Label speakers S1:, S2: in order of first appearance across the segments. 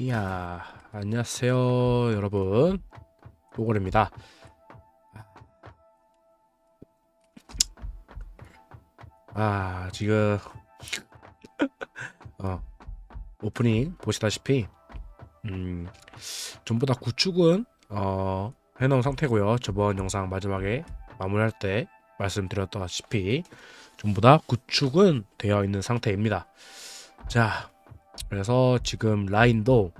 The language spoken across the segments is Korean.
S1: 이야, 안녕하세요, 여러분. 오골입니다. 아, 지금 어, 오프닝 보시다시피 음, 전부 다 구축은 어, 해놓은 상태고요. 저번 영상 마지막에 마무리할 때 말씀드렸다시피 전부 다 구축은 되어 있는 상태입니다. 자, 그래서 지금 라인도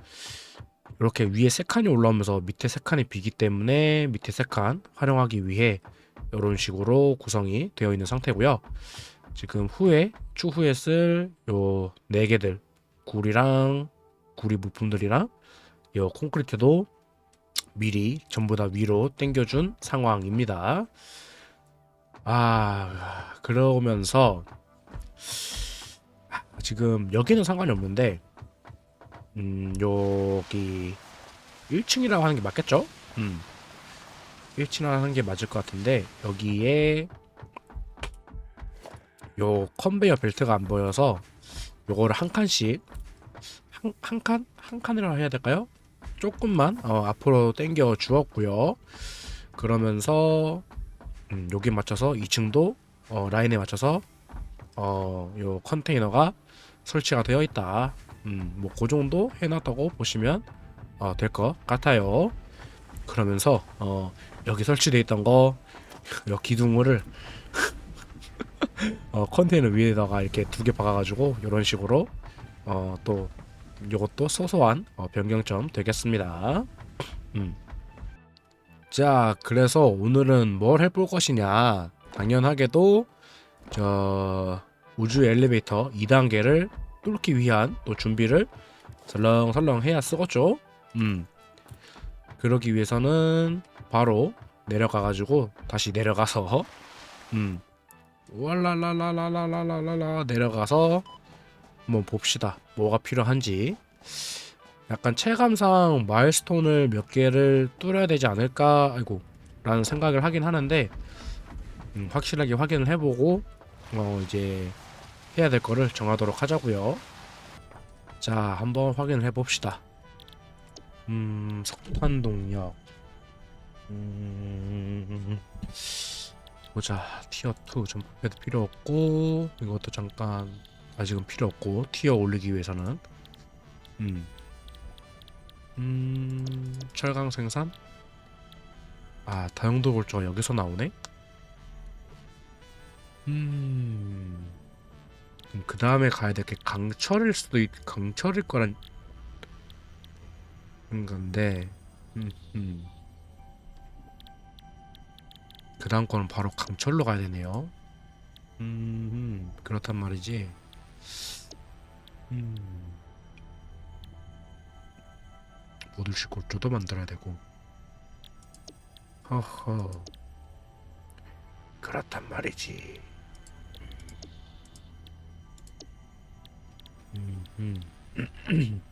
S1: 이렇게 위에 세 칸이 올라오면서 밑에 세 칸이 비기 때문에 밑에 세 칸 활용하기 위해 이런 식으로 구성이 되어 있는 상태고요. 지금 후에 추후에 쓸 요 네 개들 굴이랑 구리 부품들이랑 요 콘크리트도 미리 전부 다 위로 당겨준 상황입니다. 아 그러면서 지금 여기는 상관이 없는데 음 여기 1층이라고 하는 게 맞겠죠? 음 1층이라고 하는 게 맞을 것 같은데 여기에 요 컨베이어 벨트가 안 보여서 요거를 한 칸씩 한, 한 칸? 한 칸이라고 해야 될까요? 조금만 어, 앞으로 당겨 주었고요. 그러면서 음, 여기 맞춰서 2층도 어, 라인에 맞춰서 어, 요 컨테이너가 설치가 되어 있다. 음, 뭐 그 정도 해놨다고 보시면 어, 될 것 같아요. 그러면서 어, 여기 설치되어 있던 거, 요 기둥을 어, 컨테이너 위에다가 이렇게 두 개 박아가지고 이런 식으로 어, 또 요것도 소소한 어, 변경점 되겠습니다. 음. 자, 그래서 오늘은 뭘 해볼 것이냐? 당연하게도 저 우주 엘리베이터 2단계를 뚫기 위한 또 준비를 설렁설렁 해야 쓰겠죠. 음. 그러기 위해서는 바로 내려가 가지고 다시 내려가서 음. 왈랄랄랄랄랄랄라 내려가서 한번 봅시다. 뭐가 필요한지. 약간 체감상 마일스톤을 몇 개를 뚫어야 되지 않을까 아이고 라는 생각을 하긴 하는데 음, 확실하게 확인을 해보고 어 이제 해야 될 거를 정하도록 하자고요. 자, 한번 확인을 해봅시다. 음, 석탄 동력. 음, 보자. 티어 2 점프패드 필요 없고 이것도 잠깐 아직은 필요 없고 티어 올리기 위해서는 음, 음 철강 생산. 아, 다용도 골조가 여기서 나오네. 음. 그 다음에 가야 될 게 강철일 수도 있, 강철일 거란 건데, 음, 음. 그 다음 거는 바로 강철로 가야 되네요. 음, 음 그렇단 말이지. 음. 모듈식 골조도 만들어야 되고. 허허. 그렇단 말이지.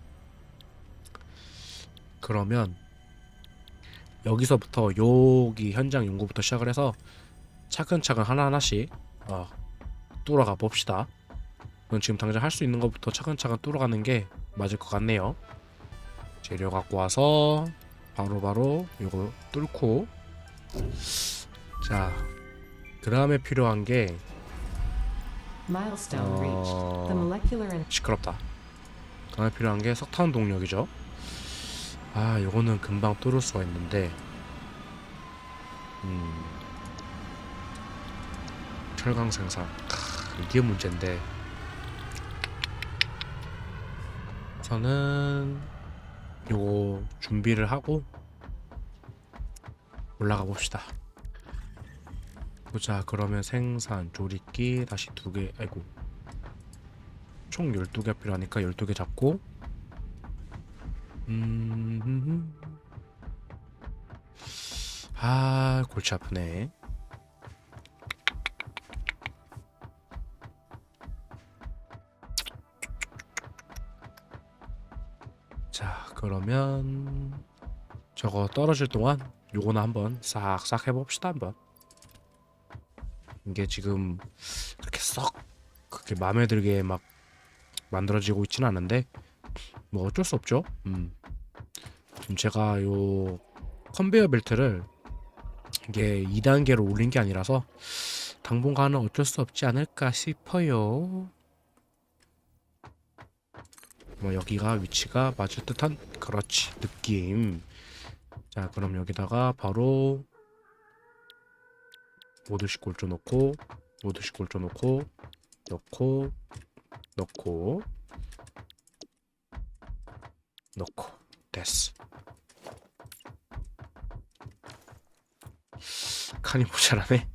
S1: 그러면 여기서부터 여기 현장 연구부터 시작을 해서 차근차근 하나하나씩 어, 뚫어가 봅시다. 그럼 지금 당장 할 수 있는 것부터 차근차근 뚫어가는 게 맞을 것 같네요. 재료 갖고 와서 바로바로 이거 뚫고 자, 그 다음에 필요한 게
S2: Milestone reached. The
S1: 어...
S2: molecular and
S1: 시끄럽다. 그다음에 필요한 게 석탄 동력이죠. 아, 요거는 금방 뚫을 수가 있는데, 음, 철강 생산, 크, 이게 문제인데. 저는 요거 준비를 하고 올라가 봅시다. 보자, 그러면 생산, 조립기 다시 두 개, 아이고. 총 12개 필요하니까 12개 잡고. 음... 아 골치 아프네. 자 그러면 저거 떨어질 동안 요거나 한번 싹싹 해봅시다 한번 이게 지금 그렇게 썩 그렇게 마음에 들게 막 만들어지고 있지는 않은데 뭐 어쩔 수 없죠. 음. 지금 제가 요 컨베이어 벨트를 이게 2단계로 올린 게 아니라서 당분간은 어쩔 수 없지 않을까 싶어요. 뭐 여기가 위치가 맞을 듯한 그렇지 느낌. 자 그럼 여기다가 바로 모두씩 골조 넣고 모두씩 골조 넣고 넣고 넣고 넣고 됐어. 칸이 모자라네.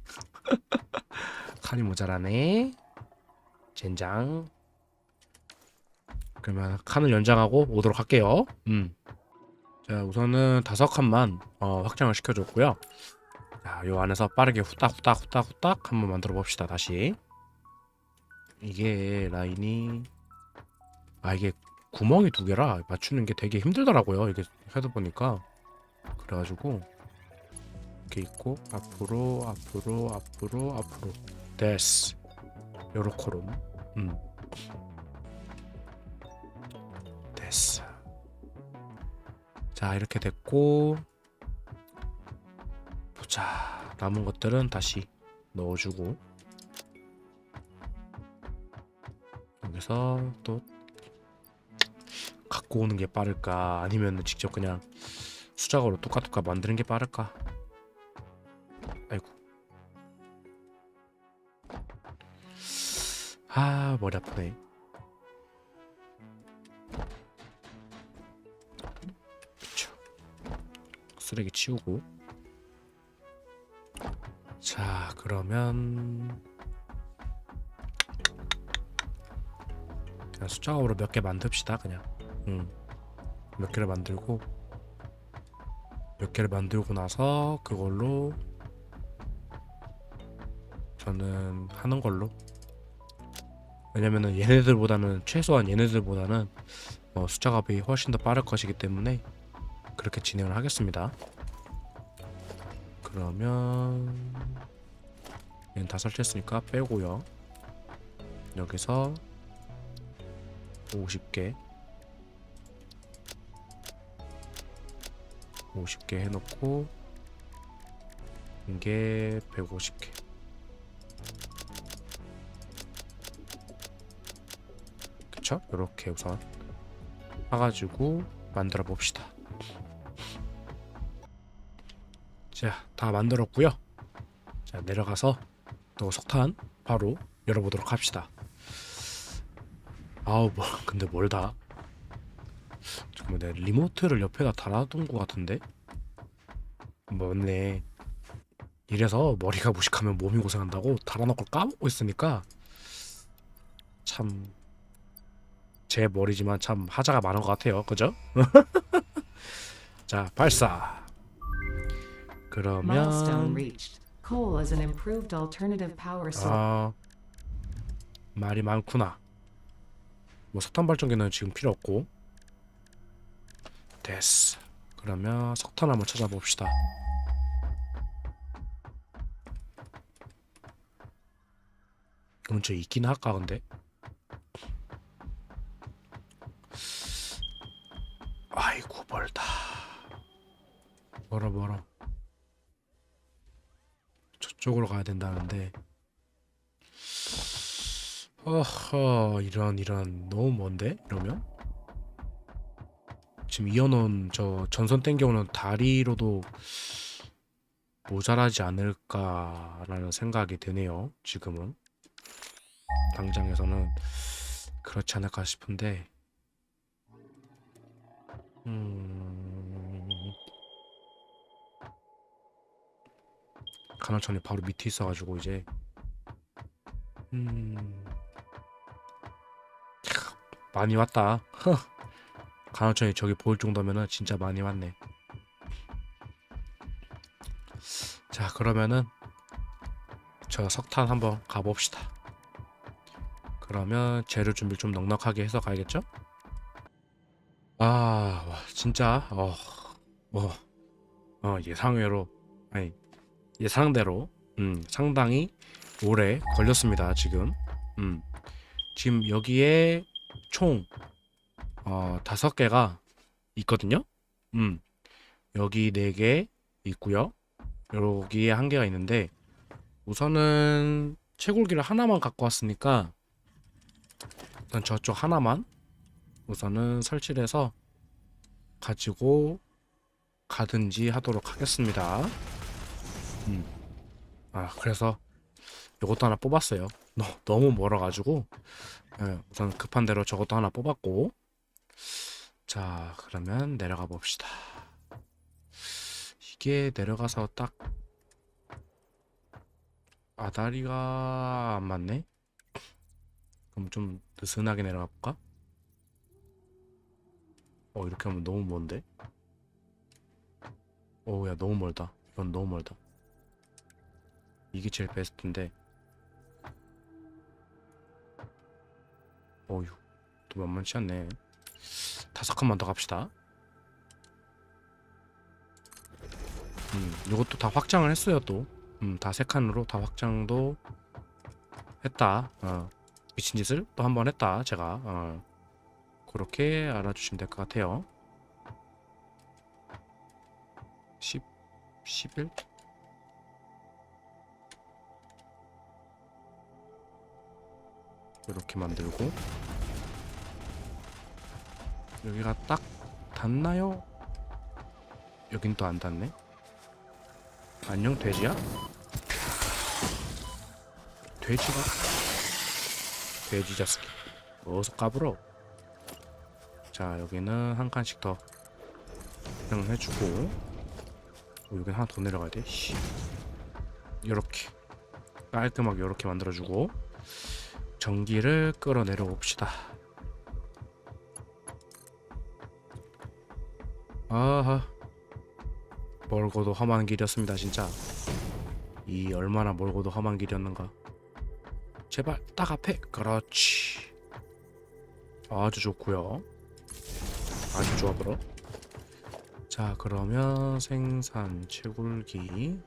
S1: 칸이 모자라네. 젠장. 그러면 칸을 연장하고 오도록 할게요. 음. 자, 우선은 다섯 칸만 어, 확장을 시켜줬고요. 자, 요 안에서 빠르게 후딱 후딱 후딱 후딱 한번 만들어 봅시다. 다시. 이게 라인이 아 이게 구멍이 두 개라 맞추는 게 되게 힘들더라고요. 이게 해다 보니까 그래가지고 이렇게 있고 앞으로 앞으로 앞으로 앞으로 됐어. 요렇게로 음 됐어. 자 이렇게 됐고 남은 것들은 다시 넣어주고 여기서 또 갖고 오는 게 빠를까? 아니면 직접 그냥 수작업으로 뚜까뚜까 만드는 게 빠를까? 아이고. 아 머리 아프네. 그쵸. 쓰레기 치우고 자 그러면 그냥 숫자각으로 몇 개 만듭시다 그냥. 음. 몇 개를 만들고 몇 개를 만들고 나서 그걸로 저는 하는 걸로. 왜냐면은 얘네들보다는 최소한 얘네들보다는 어, 숫자값이 훨씬 더 빠를 것이기 때문에 그렇게 진행을 하겠습니다 그러면 얘는 다 설치했으니까 빼고요. 여기서 50개. 50개 해놓고 이게 150개. 그쵸? 이렇게 우선 사가지고 만들어 봅시다 자 다 만들었고요. 자 내려가서 또 석탄 바로 열어보도록 합시다. 아우 뭐 근데 뭘다. 잠깐만 내가 리모트를 옆에다 달아둔 것 같은데? 맞네. 이래서 머리가 무식하면 몸이 고생한다고 달아놓고 까먹고 있으니까 참 제 머리지만 참 하자가 많은 것 같아요. 그죠? 자 발사 그러면. 아 말이 많구나. 뭐 석탄 발전기는 지금 필요 없고 됐어. 그러면 석탄 한번 찾아봅시다. 근처에 있긴 할까 근데? 아이고 멀다. 멀어 멀어. 저쪽으로 가야 된다는데. 어허 이런 이런. 너무 먼데 이러면? 지금 이어놓은 저 전선 땡겨오는 다리로도 모자라지 않을까라는 생각이 드네요 지금은. 당장에서는 그렇지 않을까 싶은데. 음 간헐천이 바로 밑에 있어가지고 이제 음 많이 왔다. 간헐천이 저기 보일 정도면은 진짜 많이 왔네. 자 그러면은 저 석탄 한번 가봅시다. 그러면 재료 준비 좀 넉넉하게 해서 가야겠죠? 아 와, 진짜 어, 뭐 어, 예상외로 아니 예상대로 음, 상당히 오래 걸렸습니다 지금 음, 지금 여기에 총 어, 어, 다섯 개가 있거든요. 음, 여기 네 개 있고요. 여기에 한 개가 있는데 우선은 채굴기를 하나만 갖고 왔으니까 우선 저쪽 하나만 우선은 설치를 해서 가지고 가든지 하도록 하겠습니다. 음. 아, 그래서 이것도 하나 뽑았어요. 너, 너무 멀어가지고 예, 우선 급한 대로 저것도 하나 뽑았고 자 그러면 내려가 봅시다. 이게 내려가서 딱 아다리가 안 맞네. 그럼 좀 느슨하게 내려가 볼까? 어 이렇게 하면 너무 먼데? 어야 너무 멀다. 이건 너무 멀다. 이게 제일 베스트인데. 어휴 또 만만치 않네. 다섯 칸만 더 갑시다. 음, 이것도 다 확장을 했어요 또. 음, 다 세 칸으로 다 확장도 했다. 어, 미친 짓을 또 한 번 했다. 제가 어, 그렇게 알아주시면 될 것 같아요. 10, 11? 이렇게 만들고 여기가 딱 닿나요? 여긴 또 안 닿네. 안녕 돼지야? 돼지가 돼지 자식 어서 까불어. 자 여기는 한 칸씩 더 해주고 어, 여기 하나 더 내려가야 돼. 씨. 이렇게 깔끔하게 이렇게 만들어주고 전기를 끌어내려 봅시다. 아하. 멀고도 험한 길이었습니다 진짜. 이 얼마나 멀고도 험한 길이었는가. 제발 딱 앞에. 그렇지. 아주 좋고요. 아주 좋아 보러 자 그러면 생산 채굴기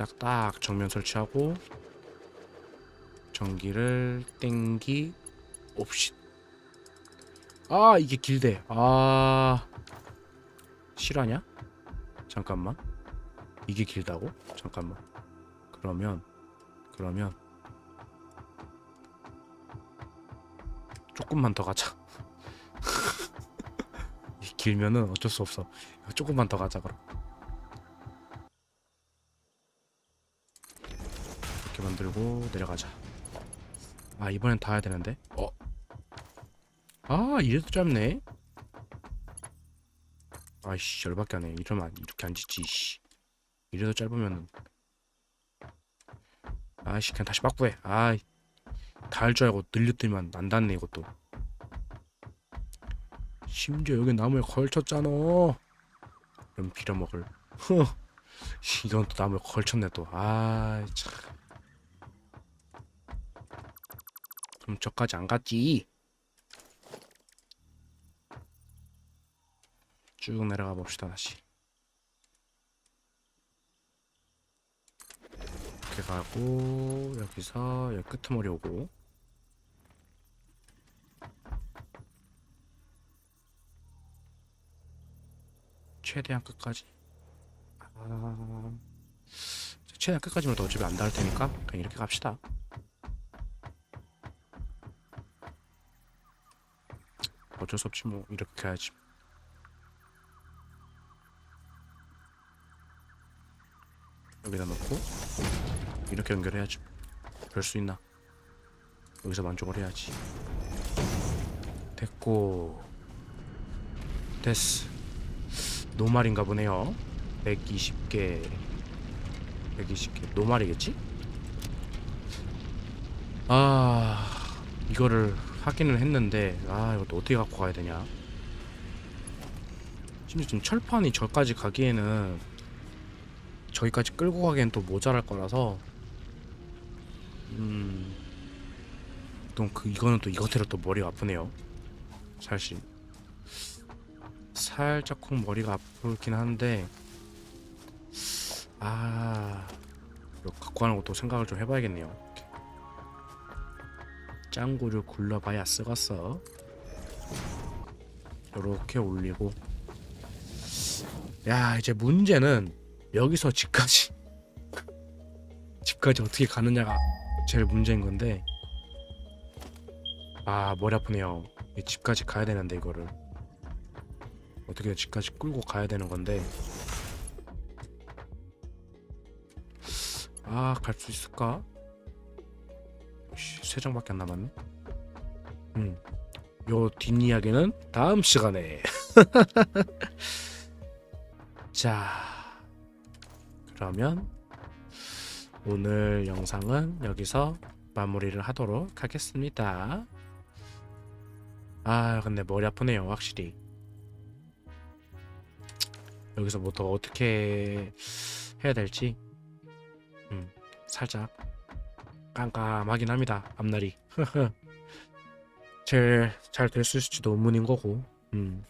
S1: 딱딱 정면 설치하고 전기를 땡기 옵시 아 이게 길대. 아 실화냐? 잠깐만. 이게 길다고? 잠깐만. 그러면 그러면 조금만 더 가자. 이 길면은 어쩔 수 없어. 조금만 더 가자 그럼 만들고 내려가자. 아 이번엔 닿아야 되는데? 어? 아 이래도 짧네. 아이씨 열받게 하네. 이러면 안- 이렇게 안 짓지 씨. 이래도 짧으면 아이씨 그냥 다시 바꾸해. 아이. 닿을 줄 알고 늘렸더니만 안 닿네 이것도. 심지어 여기 나무에 걸쳤잖아. 그럼 빌어먹을. 흐 이건 또 나무에 걸쳤네 또. 아이 참 그럼 저까지 안 갔지? 쭉 내려가 봅시다 다시. 이렇게 가고 여기서 여기 끄트머리 오고. 최대한 끝까지. 아... 최대한 끝까지면 또 어차피 안 닿을 테니까 그냥 이렇게 갑시다 어쩔 수 없지 뭐 이렇게 해야지. 여기다 놓고 이렇게 연결해야지. 별 수 있나? 여기서 만족을 해야지. 됐고. 됐어. 노말인가 보네요. 120개. 120개. 노말이겠지? 아 이거를 하기는 했는데 아 이것도 어떻게 갖고 가야 되냐. 심지어 지금 철판이 저까지 가기에는 저기까지 끌고 가기엔 또 모자랄 거라서 음... 또 그 이거는 또 이것대로 또 머리가 아프네요. 사실. 살짝 콩 머리가 아프긴 한데 아 이거 갖고 가는 것도 생각을 좀 해봐야겠네요 짱구를 굴러봐야 쓰겄어. 요렇게 올리고. 야 이제 문제는 여기서 집까지. 집까지 어떻게 가느냐가 제일 문제인 건데. 아 머리 아프네요. 이 집까지 가야 되는데 이거를. 어떻게 집까지 끌고 가야 되는 건데. 아 갈 수 있을까? 씨, 세 장밖에 안 남았네. 음 요 뒷이야기는 다음 시간에. 자 그러면 오늘 영상은 여기서 마무리를 하도록 하겠습니다. 아 근데 머리 아프네요 확실히. 여기서 뭐더 어떻게 해야 될지. 음 살짝 깜깜하긴 합니다 앞날이 제일 잘 될 수 있을지도 의문인 거고 음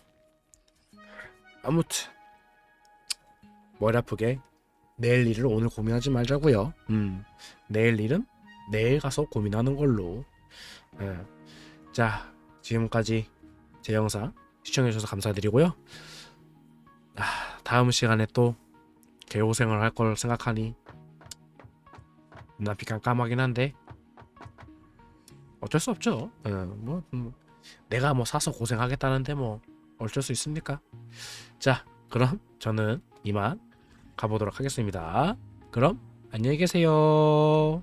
S1: 아무튼 머리 아프게 내일 일을 오늘 고민하지 말자고요. 음, 내일 일은 내일 가서 고민하는 걸로. 예. 자, 지금까지 제 영상 시청해주셔서 감사드리고요. 아, 다음 시간에 또 개고생을 할 걸 생각하니 눈앞이 깜깜하긴 한데 어쩔 수 없죠. 예, 뭐, 음, 내가 뭐 사서 고생하겠다는데 뭐 어쩔 수 있습니까? 자, 그럼 저는 이만 가보도록 하겠습니다. 그럼 안녕히 계세요.